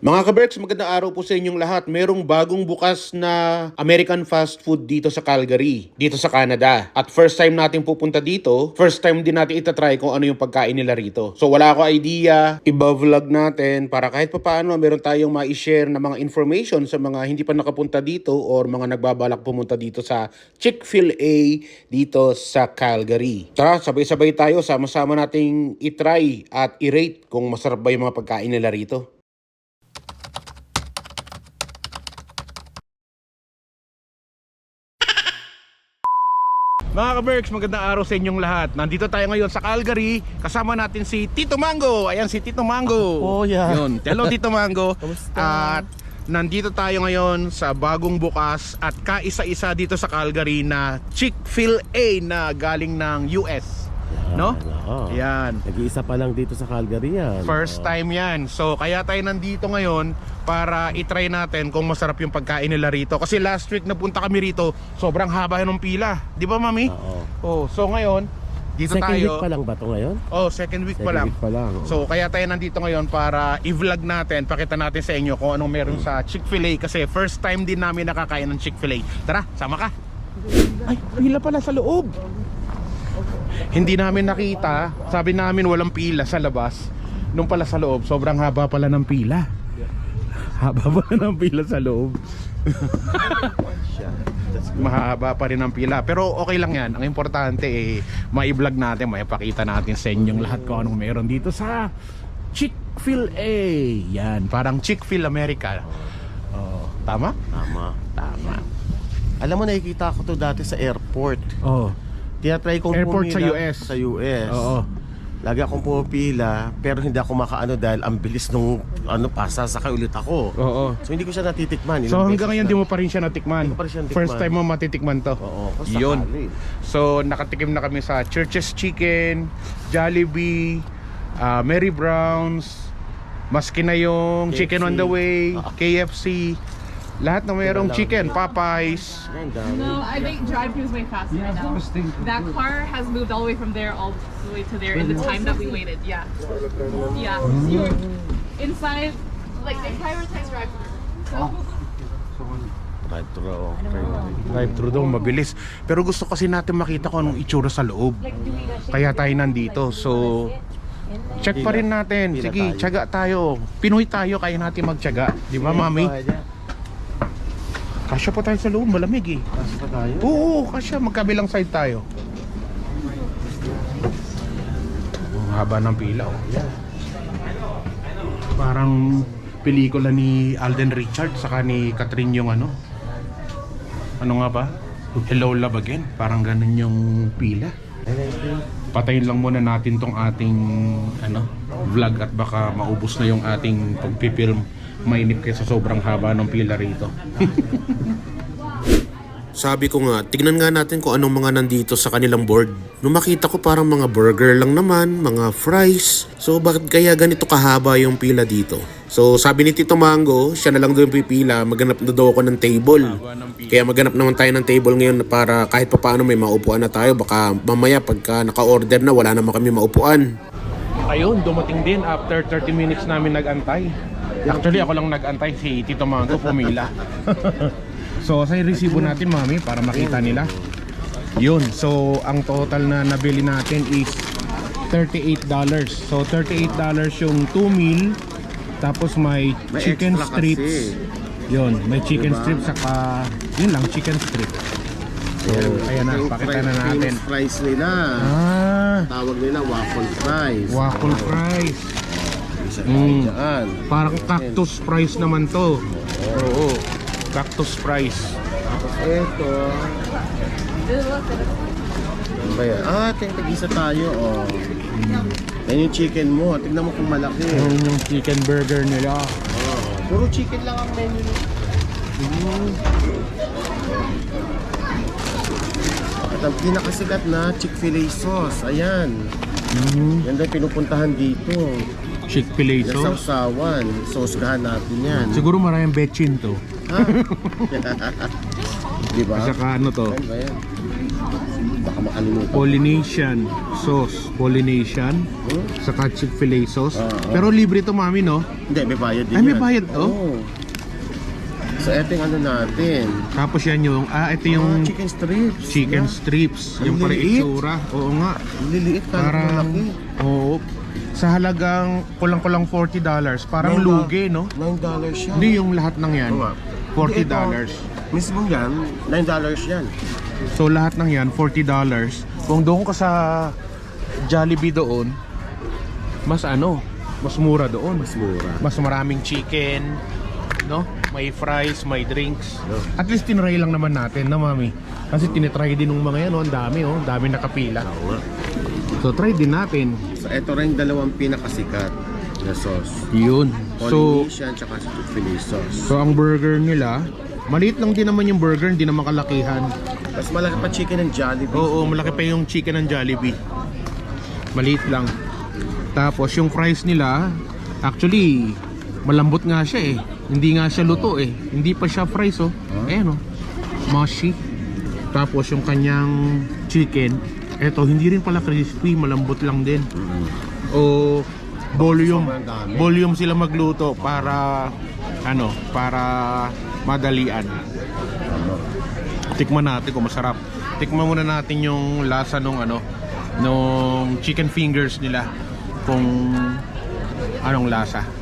Mga kaberks, magandang araw po sa inyong lahat. Merong bagong bukas na American fast food dito sa Calgary, dito sa Canada. At first time natin pupunta dito, first time din natin itatry kung ano yung pagkain nila rito. So wala ako idea, iba-vlog natin para kahit papaano meron tayong ma-share na mga information sa mga hindi pa nakapunta dito or mga nagbabalak pumunta dito sa Chick-fil-A dito sa Calgary. Tara, sabay-sabay tayo, sama-sama nating itry at i-rate kung masarap ba yung mga pagkain nila rito. Mga ka-Berks, magandang araw sa inyong lahat. Nandito tayo ngayon sa Calgary. Kasama natin si Tito Mango. Ayan si Tito Mango. Oh, yeah. Yun. Hello Tito Mango. At nandito tayo ngayon sa bagong bukas at kaisa-isa dito sa Calgary na Chick-fil-A na galing ng US. No? Oo. Yan. Nag-iisa pa lang dito sa Calgary yan. First time yan. So kaya tayo nandito ngayon para itry natin kung masarap yung pagkain nila rito. Kasi last week napunta kami rito, sobrang haba ng pila. Di ba mami? Oo. Oh, so ngayon, dito Second tayo. week pa lang ba to ngayon? Oh, second week pa Second lang. week pa lang. So kaya tayo nandito ngayon para i-vlog natin, pakita natin sa inyo kung anong meron sa Chick-fil-A kasi first time din namin nakakain ng Chick-fil-A. Tara, sama ka. Ay, pila pala sa loob. Hindi namin nakita, sabi namin walang pila sa labas. Nung pala sa loob, sobrang haba pala ng pila. Haba pala ng pila sa loob. Mahaba pa rin ang pila. Pero okay lang yan. Ang importante eh, mai-vlog natin, maipakita natin sa inyong lahat kung anong meron dito sa Chick-fil-A. Yan, parang Chick-fil America. Oh, tama? Tama. Tama. Alam mo, nakikita ko to dati sa airport. Oh. Tinatry kong Airport sa US. Sa US. Oo. Lagi akong pumipila, pero hindi ako makaano dahil ang bilis nung ano pa, sasakay ulit ako. Oo. So hindi ko siya natitikman. So Ilang hanggang beses ngayon na. di mo pa rin siya natikman. Hindi ko pa rin siya natikman. First time mo matitikman to. Oo, Yun. sakali. So nakatikim na kami sa Church's Chicken, Jollibee, ah, Mary Brown's, maski na yung KFC. Chicken on the Way, Ah. KFC, lahat na mayroong chicken, Popeyes. No, I think drive-thru is way faster right now. That car has moved all the way from there all the way to there in the time that we waited. Yeah. Yeah. So you're inside, like they prioritize drive-thru. So Drive-thru. Drive-thru daw, mabilis. Pero gusto kasi natin makita kung anong itsura sa loob. Kaya tayo nandito. So, check pa rin natin. Sige, tiyaga tayo. Pinoy tayo, kaya natin magtiyaga. Di ba, mami? Kasya pa tayo sa loob, malamig eh. Pasok pa tayo. Oo, kasya. Magkabilang side tayo. Ang haba ng pila, oh. Parang pelikula ni Alden Richards saka ni Catherine yung ano. Ano nga ba? Hello Love Again. Parang ganun yung pila. Patayin lang muna natin tong ating ano, vlog at baka maubos na yung ating pagpipilm. Mainip kasi sobrang haba ng pila rito. Sabi ko nga, tignan nga natin kung anong mga nandito sa kanilang board. Nung makita ko parang mga burger lang naman, mga fries. So bakit kaya ganito kahaba yung pila dito? So sabi ni Tito Mango, siya na lang doon pipila, maghanap na daw ako ng table. Kaya maghanap naman tayo ng table ngayon para kahit papaano may maupuan na tayo. Baka mamaya pagka naka-order na wala naman kami maupuan. Ayun, dumating din after 30 minutes namin nag-antay. Actually ako lang nag-antay, si Tito Mango pumila. So, sa resibo natin, mami, para makita nila. Yun. So, ang total na nabili natin is $38. So, $38 yung 2 meal. Tapos may, May chicken strips. kasi. Yun, may chicken Diba? strips saka yun lang, chicken strip. So, ayan na, pakita na natin. fries nila. Ah, Tawag nila waffle fries. waffle fries. Isa Mm. mm. dyan. Parang cactus fries naman to. Oo. Cactus fries. Tapos ito. Ano ba yan? Ah, tingnan tag-isa tayo. Oh. Yan yung chicken mo. Tignan mo kung malaki. Yun yung chicken burger nila. Oh. Puro chicken lang ang menu nito. At ang pinakasikat na Chick-fil-A sauce. Ayan. Mm-hmm. Yan daw pinupuntahan dito. Chick-fil-A Yan sauce. sausawan. Saucegahan natin yan. Siguro maraming betchin to. Ha? Di ba? At saka ano to? Ano ba yan? Baka makalimutan. Polynesian sauce. Polynesian. Hmm? Saka Chick-fil-A sauce. Oo. Pero libre to mami, no? Hindi, may bayad din Ay, may yan. bayad to? Oo. So, eto yung ano natin. Tapos yan yung, ah, ito yung Ah, chicken strips. chicken strips. Ang Yung parang liliit. itsura. Oo nga. Ang Liliit ka, Parang, malaki. oo. Sa halagang kulang-kulang $40. Parang Nine lugi, no? $9 dollars yan. Hindi yung lahat ng yan. Oo nga. $40. Mismo yan, $9 dollars yan. So lahat ng yan, $40. Kung doon ka sa Jollibee doon, mas ano, mas mura doon. Mas mura. Mas maraming chicken, no? May fries, may drinks. Yeah. At least tinry lang naman natin, na mami. Kasi tinitry din ng mga yan, oh. ang dami, oh. Ang dami nakapila. Oo nga. So try din natin. So, eto rin dalawang pinakasikat na sauce. Yun. So, Polynesian tsaka sa Chick-fil-A sauce. so ang burger nila, maliit lang din naman yung burger, hindi naman kalakihan. Mas malaki pa chicken ng Jollibee. Oo, malaki pa yung chicken ng Jollibee. Maliit lang. Tapos yung fries nila, actually, malambot nga siya eh. Hindi nga siya luto eh. Hindi pa siya fries oh. Ayan oh. Mushy. Tapos yung kanyang chicken, eto hindi rin pala crispy, malambot lang din. O volume. Volume sila magluto para ano, para madalian. Tikman natin kung masarap. Tikman muna natin yung lasa nung ano, nung chicken fingers nila. Kung anong lasa.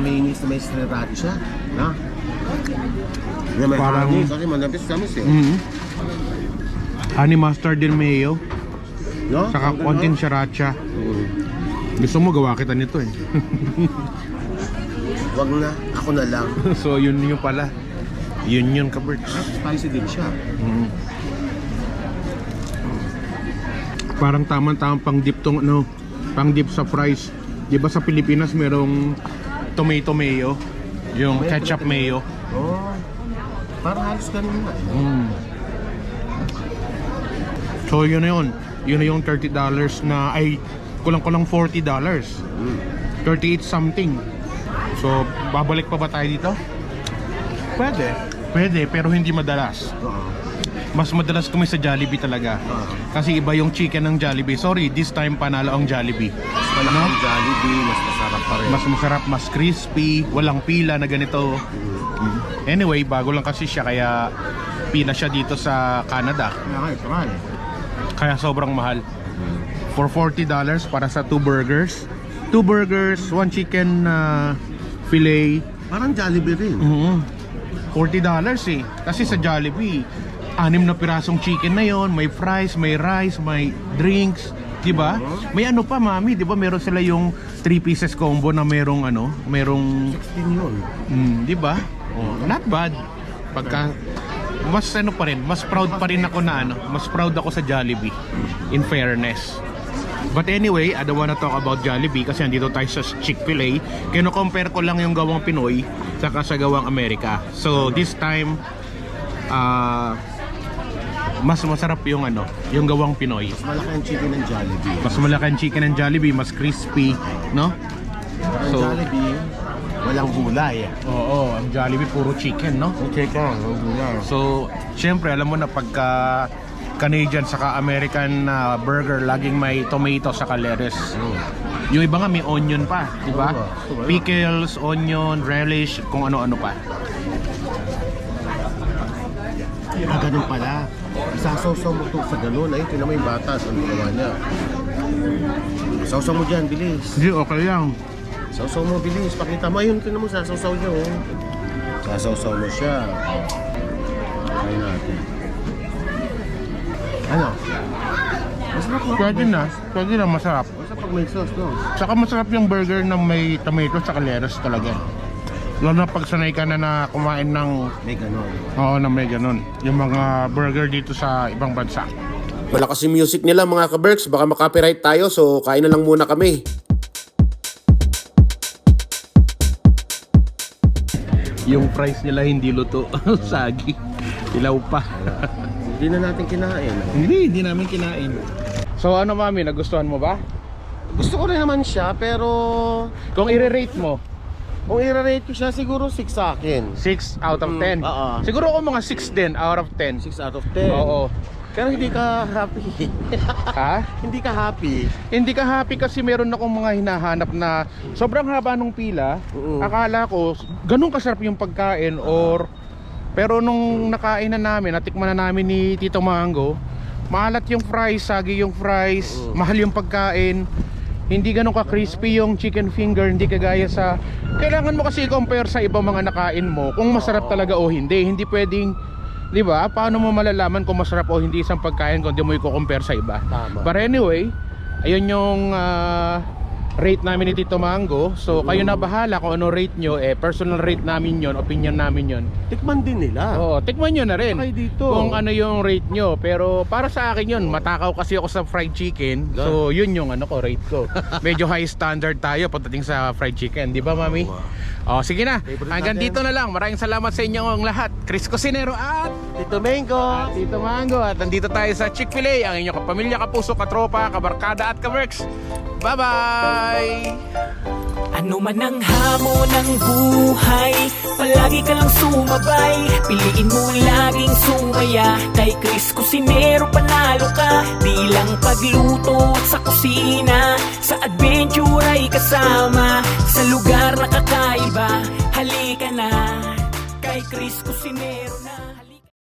Parang mayonnaise na may sriracha. Na? Na may Parang- honey. Kasi manapis tamis eh. Mhm. Honey mustard din mayo. No? Saka Ang konting ganon. sriracha. Mm. Gusto mo gawa kita nito eh. Wag na. Ako na lang. so yun yun pala. Yun yun ka Berts. Spicy din siya. Mhm. Parang tamang-tamang pang dip tong ano, pang dip sa fries. 'Di ba sa Pilipinas merong tomato mayo, yung May ketchup tomato mayo. Oh. Parang halos ganun na. Mm. So yun na yun. Yun na yung $30 na ay kulang-kulang $40. Mm. 38 something. So babalik pa ba tayo dito? Pwede. Pwede pero hindi madalas. Oo. Mas madalas kami sa Jollibee talaga. Kasi iba yung chicken ng Jollibee. Sorry, this time panalo ang Jollibee. Mas malaki ang Jollibee, mas masarap pa rin. Mas masarap, mas crispy, walang pila na ganito. Mm. Anyway, bago lang kasi siya kaya pila siya dito sa Canada. Kaya nga, ito nga eh. Kaya sobrang mahal. For $40 para sa two burgers. Two burgers, one chicken na fillet. Parang Jollibee rin. Mhm. $40 eh. Kasi sa Jollibee, anim na pirasong chicken na yon, may fries, may rice, may drinks, 'di ba? May ano pa, mami, 'di ba? Meron sila yung 3 pieces combo na merong ano, merong 16 yun. mm, 'di ba? Oh, not bad. Pagka mas ano pa rin, mas proud pa rin ako na ano, mas proud ako sa Jollibee in fairness. But anyway, I don't wanna talk about Jollibee kasi andito tayo sa Chick-fil-A. Kino-compare ko lang yung gawang Pinoy saka sa gawang Amerika. So this time, ah mas masarap yung ano, yung gawang Pinoy. Mas malaki ang chicken ng Jollibee. Mas malaki ang chicken ng Jollibee, mas crispy, no? Ang So- Jollibee, walang gulay. Oo, ang Jollibee puro chicken, no? Ang chicken, walang gulay. So, syempre alam mo na pagka Canadian saka American na burger laging may tomato saka lettuce. Yung iba nga may onion pa, di ba? Pickles, onion, relish, kung ano-ano pa. Ah, ganun pala. Isasawsaw mo to sa ganun. Ay, tinan mo yung bata. Ano ginawa niya? Sawsaw mo dyan, bilis. Hindi, okay lang. Sawsaw mo, bilis. Pakita mo. Ayun, tinan mo, sasawsaw niya, oh. Sasawsaw mo siya. Try natin. Ano? Masarap mo. Pwede na, pwede na masarap. Masarap pag may sauce, no? Saka masarap yung burger na may tomato saka lettuce talaga. Lalo na pag sanay ka na na kumain ng May ganun. Oo, na may ganun. Yung mga burger dito sa ibang bansa. Malakas yung music nila mga ka-Berks, baka makapiright tayo so kain na lang muna kami. Yung fries nila hindi luto. Sagi. Ilaw pa. Hindi na natin kinain. hindi, hindi namin kinain. So ano mami, nagustuhan mo ba? Gusto ko rin naman siya, pero Kung i-rate mo, kung i-rate ko siya, siguro 6 sa akin. 6 out of 10. Mm, oo. Siguro ako mga 6 din out of 10. 6 out of 10. Oo. Pero hindi ka happy. Ha? hindi ka happy. Hindi ka happy kasi meron akong mga hinahanap na sobrang haba nung pila. Oo. Akala ko ganun kasarap yung pagkain or pero nung nakain na namin, natikman na namin ni Tito Mango, maalat yung fries, sagi yung fries, mahal yung pagkain. Hindi ganun ka crispy yung chicken finger, hindi kagaya sa kailangan mo kasi compare sa ibang mga nakain mo kung masarap talaga o hindi. Hindi pwedeng 'di ba? Paano mo malalaman kung masarap o hindi isang pagkain kung di mo i-compare sa iba? Tama. But anyway, ayun yung ah, rate namin ni Tito Mango. So kayo na bahala kung ano rate nyo. Eh, personal rate namin yon opinion namin yon Tikman din nila. Oo, tikman nyo na rin Okay dito. kung ano yung rate nyo. Pero para sa akin yun, matakaw kasi ako sa fried chicken. So yun yung ano ko, rate ko. Medyo high standard tayo pagdating sa fried chicken. Di ba, mami? Oh, sige na. Favorite Hanggang natin. dito na lang. Maraming salamat sa inyong lahat. Chris Cosinero at Tito Mango. Tito Mango at nandito tayo sa Chick-fil-A ang inyong kapamilya, kapuso, katropa, kabarkada at kaworks. Bye-bye! Ano man ang hamon ng buhay Palagi ka lang sumabay Piliin mo laging sumaya Kay Chris Cusinero panalo ka Di lang pagluto at sa kusina Sa adventure ay kasama Sa lugar na kakaiba Halika na Kay Chris Cusinero na